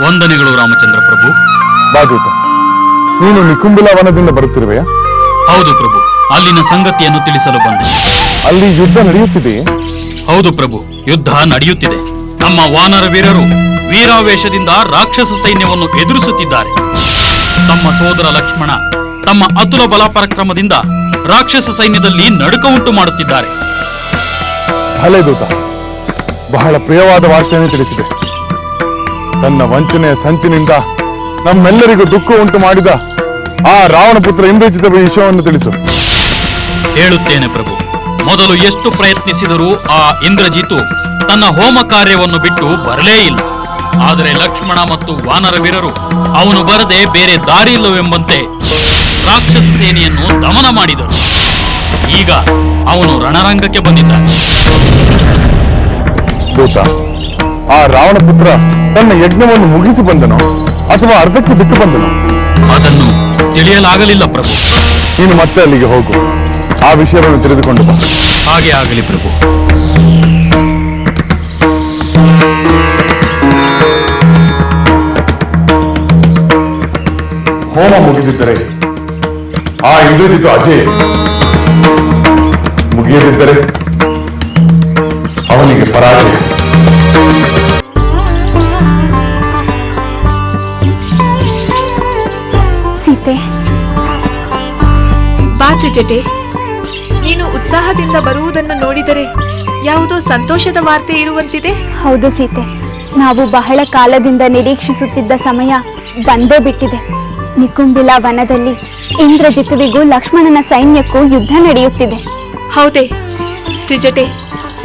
ವಂದನೆಗಳು ರಾಮಚಂದ್ರ ಪ್ರಭು. ಬಾದೂತ ನೀನು ನಿಕುಂಬಿಲ ವನದಿಂದ ಬರುತ್ತಿರುವೆಯಾ? ಹೌದು ಪ್ರಭು ಅಲ್ಲಿನ ಸಂಗತಿಯನ್ನು ತಿಳಿಸಲು ಬಂದೆ. ಅಲ್ಲಿ ಯುದ್ಧ ನಡೆಯುತ್ತಿದೆಯೇ? ಹೌದು ಪ್ರಭು ಯುದ್ಧ ನಡೆಯುತ್ತಿದೆ. ನಮ್ಮ ವಾನರ ವೀರರು ವೀರಾವೇಶದಿಂದ ರಾಕ್ಷಸ ಸೈನ್ಯವನ್ನು ಎದುರಿಸುತ್ತಿದ್ದಾರೆ. ತಮ್ಮ ಸೋದರ ಲಕ್ಷ್ಮಣ ತಮ್ಮ ಅತುಲ ಬಲ ಪರಾಕ್ರಮದಿಂದ ರಾಕ್ಷಸ ಸೈನ್ಯದಲ್ಲಿ ನಡುಕ ಉಂಟು ಮಾಡುತ್ತಿದ್ದಾರೆ. ಭಲೆ ದೂತ ಬಹಳ ಪ್ರಿಯವಾದ ವಾರ್ತೆಯನ್ನು ತಿಳಿಸಿದೆ. ತನ್ನ ವಂಚನೆಯ ಸಂಚಿನಿಂದ ನಮ್ಮೆಲ್ಲರಿಗೂ ದುಃಖ ಉಂಟು ಮಾಡಿದ ಆ ರಾವಣ ಪುತ್ರ ಇಂದ್ರಜಿತ ವಿಷಯವನ್ನು ತಿಳಿಸು. ಹೇಳುತ್ತೇನೆ ಪ್ರಭು ಮೊದಲು ಎಷ್ಟು ಪ್ರಯತ್ನಿಸಿದರೂ ಆ ಇಂದ್ರಜಿತು ತನ್ನ ಹೋಮ ಕಾರ್ಯವನ್ನು ಬಿಟ್ಟು ಬರಲೇ ಇಲ್ಲ. ಆದರೆ ಲಕ್ಷ್ಮಣ ಮತ್ತು ವಾನರ ವೀರರು ಅವನು ಬರದೆ ಬೇರೆ ದಾರಿ ಇಲ್ಲವೆಂಬಂತೆ ರಾಕ್ಷಸ ಸೇನೆಯನ್ನು ದಮನ ಮಾಡಿದರು. ಈಗ ಅವನು ರಣರಂಗಕ್ಕೆ ಬಂದಿದ್ದಾನೆ. ಆ ರಾವಣ ಪುತ್ರ ತನ್ನ ಯಜ್ಞವನ್ನು ಮುಗಿಸಿ ಬಂದನು ಅಥವಾ ಅರ್ಧಕ್ಕೆ ಬಿಟ್ಟು ಬಂದನು? ಅದನ್ನು ತಿಳಿಯಲಾಗಲಿಲ್ಲ ಪ್ರಭು. ನೀನು ಮತ್ತೆ ಅಲ್ಲಿಗೆ ಹೋಗು. ಆ ವಿಷಯವನ್ನು ತಿಳಿದುಕೊಂಡು ಬಾ. ಹಾಗೆ ಆಗಲಿ ಪ್ರಭು. ಹೋಮ ಮುಗಿದಿದ್ದರೆ ಆ ಇಂದ್ರಜಿತು ಅಜಯ್ ಮುಗಿಯದಿದ್ದರೆ ಅವನಿಗೆ ಪರಾಜಯ. ಸೀತೆ ಬಾ ತ್ರಿಜಟೆ. ನೀನು ಉತ್ಸಾಹದಿಂದ ಬರುವುದನ್ನು ನೋಡಿದರೆ ಯಾವುದೋ ಸಂತೋಷದ ವಾರ್ತೆ ಇರುವಂತಿದೆ? ಹೌದು ಸೀತೆ. ನಾವು ಬಹಳ ಕಾಲದಿಂದ ನಿರೀಕ್ಷಿಸುತ್ತಿದ್ದ ಸಮಯ ಬಂದೇ ಬಿಟ್ಟಿದೆ. ನಿಕುಂಬಿಲ ವನದಲ್ಲಿ ಇಂದ್ರಜಿತುವಿಗೂ ಲಕ್ಷ್ಮಣನ ಸೈನ್ಯಕ್ಕೂ ಯುದ್ಧ ನಡೆಯುತ್ತಿದೆ. ಹೌದೇ. ತ್ರಿಜಟೆ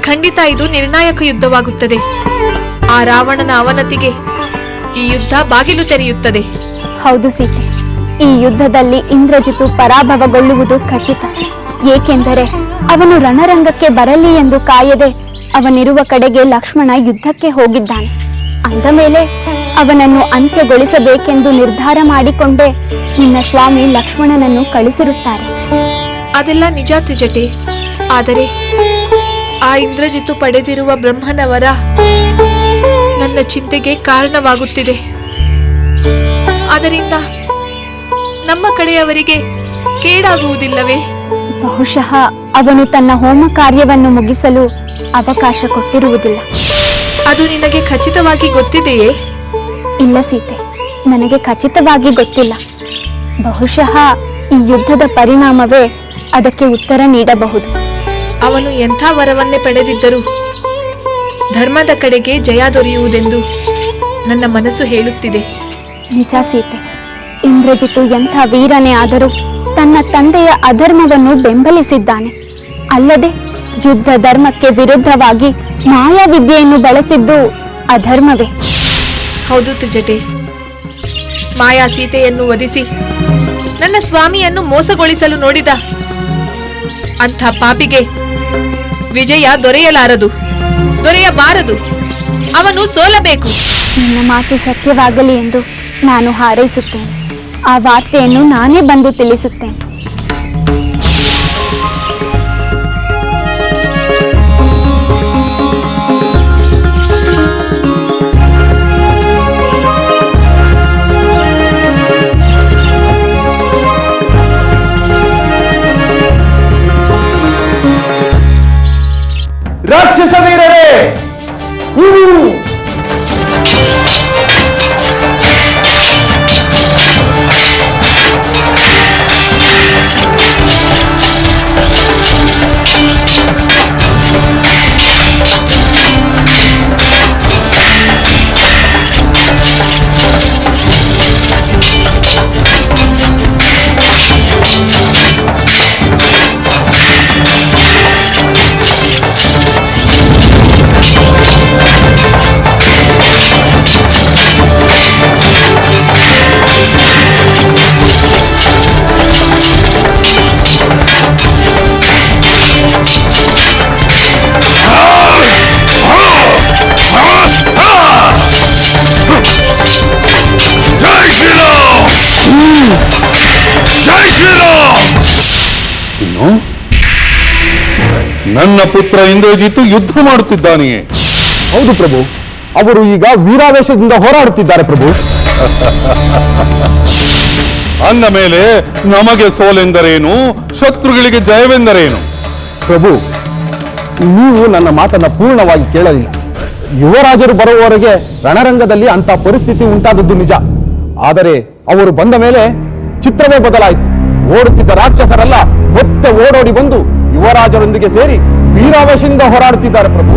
ಖಂಡಿತ ಇದು ನಿರ್ಣಾಯಕ ಯುದ್ಧವಾಗುತ್ತದೆ. ಆ ರಾವಣನ ಅವನತಿಗೆ ಈ ಯುದ್ಧ ಬಾಗಿಲು ತೆರೆಯುತ್ತದೆ. ಹೌದು ಸೀತೆ. ಈ ಯುದ್ಧದಲ್ಲಿ ಇಂದ್ರಜಿತು ಪರಾಭವಗೊಳ್ಳುವುದು ಖಚಿತ. ಏಕೆಂದರೆ ಅವನು ರಣರಂಗಕ್ಕೆ ಬರಲಿ ಎಂದು ಕಾಯದೆ ಅವನಿರುವ ಕಡೆಗೆ ಲಕ್ಷ್ಮಣ ಯುದ್ಧಕ್ಕೆ ಹೋಗಿದ್ದಾನೆ. ಅಂದ ಮೇಲೆ ಅವನನ್ನು ಅಂತ್ಯಗೊಳಿಸಬೇಕೆಂದು ನಿರ್ಧಾರ ಮಾಡಿಕೊಂಡೇ ನಿನ್ನ ಸ್ವಾಮಿ ಲಕ್ಷ್ಮಣನನ್ನು ಕಳಿಸಿರುತ್ತಾರೆ. ಅದೆಲ್ಲ ನಿಜ ತಿಜಟೆ ಆದರೆ ಆ ಇಂದ್ರಜಿತು ಪಡೆದಿರುವ ಬ್ರಹ್ಮನವರ ನನ್ನ ಚಿಂತೆಗೆ ಕಾರಣವಾಗುತ್ತಿದೆ. ಅದರಿಂದ ನಮ್ಮ ಕಡೆಯವರಿಗೆ ಕೇಡಾಗುವುದಿಲ್ಲವೇ? ಬಹುಶಃ ಅವನು ತನ್ನ ಹೋಮ ಕಾರ್ಯವನ್ನು ಮುಗಿಸಲು ಅವಕಾಶ ಕೊಟ್ಟಿರುವುದಿಲ್ಲ. ಅದು ನಿನಗೆ ಖಚಿತವಾಗಿ ಗೊತ್ತಿದೆಯೇ? ಇಲ್ಲ ಸೀತೆ ನನಗೆ ಖಚಿತವಾಗಿ ಗೊತ್ತಿಲ್ಲ. ಬಹುಶಃ ಈ ಯುದ್ಧದ ಪರಿಣಾಮವೇ ಅದಕ್ಕೆ ಉತ್ತರ ನೀಡಬಹುದು. ಅವನು ಎಂಥ ವರವನ್ನೇ ಪಡೆದಿದ್ದರೂ ಧರ್ಮದ ಕಡೆಗೆ ಜಯ ದೊರೆಯುವುದೆಂದು ನನ್ನ ಮನಸ್ಸು ಹೇಳುತ್ತಿದೆ. ನಿಜ ಸೀತೆ ಇಂದ್ರಜಿತು ಎಂಥ ವೀರನೇ ಆದರೂ ತನ್ನ ತಂದೆಯ ಅಧರ್ಮವನ್ನು ಬೆಂಬಲಿಸಿದ್ದಾನೆ. ಅಲ್ಲದೆ ಯುದ್ಧ ಧರ್ಮಕ್ಕೆ ವಿರುದ್ಧವಾಗಿ ಮಾಯಾವಿದ್ಯೆಯನ್ನು ಬಳಸಿದ್ದು ಅಧರ್ಮವೇ. ಹೌದು ತ್ರಿಜಟೆ. ಮಾಯಾ ಸೀತೆಯನ್ನು ವಧಿಸಿ ನನ್ನ ಸ್ವಾಮಿಯನ್ನು ಮೋಸಗೊಳಿಸಲು ನೋಡಿದ ಅಂಥ ಪಾಪಿಗೆ ವಿಜಯ ದೊರೆಯಲಾರದು ದೊರೆಯಬಾರದು. ಅವನು ಸೋಲಬೇಕು. ನನ್ನ ಮಾತು ಸತ್ಯವಾಗಲಿ ಎಂದು ನಾನು ಹಾರೈಸುತ್ತೇನೆ. ಆ ವಾರ್ತೆಯನ್ನು ನಾನೇ ಬಂದು ತಿಳಿಸುತ್ತೇನೆ. ರಾಕ್ಷಸ ವೀರರೇ ಶ್ರೀರಾಮ್ ಇನ್ನು? ನನ್ನ ಪುತ್ರ ಇಂದ್ರಜಿತ್ತು ಯುದ್ಧ ಮಾಡುತ್ತಿದ್ದಾನೆಯೇ? ಹೌದು ಪ್ರಭು. ಅವರು ಈಗ ವೀರಾವೇಶದಿಂದ ಹೋರಾಡುತ್ತಿದ್ದಾರೆ ಪ್ರಭು. ಅಂದ ಮೇಲೆ ನಮಗೆ ಸೋಲೆಂದರೇನು? ಶತ್ರುಗಳಿಗೆ ಜಯವೆಂದರೇನು? ಪ್ರಭು ನೀವು ನನ್ನ ಮಾತನ್ನ ಪೂರ್ಣವಾಗಿ ಕೇಳಲಿಲ್ಲ. ಯುವರಾಜರು ಬರುವವರೆಗೆ ರಣರಂಗದಲ್ಲಿ ಅಂತ ಪರಿಸ್ಥಿತಿ ಉಂಟಾದದ್ದು ನಿಜ. ಆದರೆ ಅವರು ಬಂದ ಮೇಲೆ ಚಿತ್ರವೇ ಬದಲಾಯಿತು. ಓಡುತ್ತಿದ್ದ ರಾಕ್ಷಸರೆಲ್ಲ ಮತ್ತೆ ಓಡೋಡಿ ಬಂದು ಯುವರಾಜರೊಂದಿಗೆ ಸೇರಿ ವೀರಾವೇಶದಿಂದ ಹೋರಾಡುತ್ತಿದ್ದಾರೆ ಪ್ರಭು.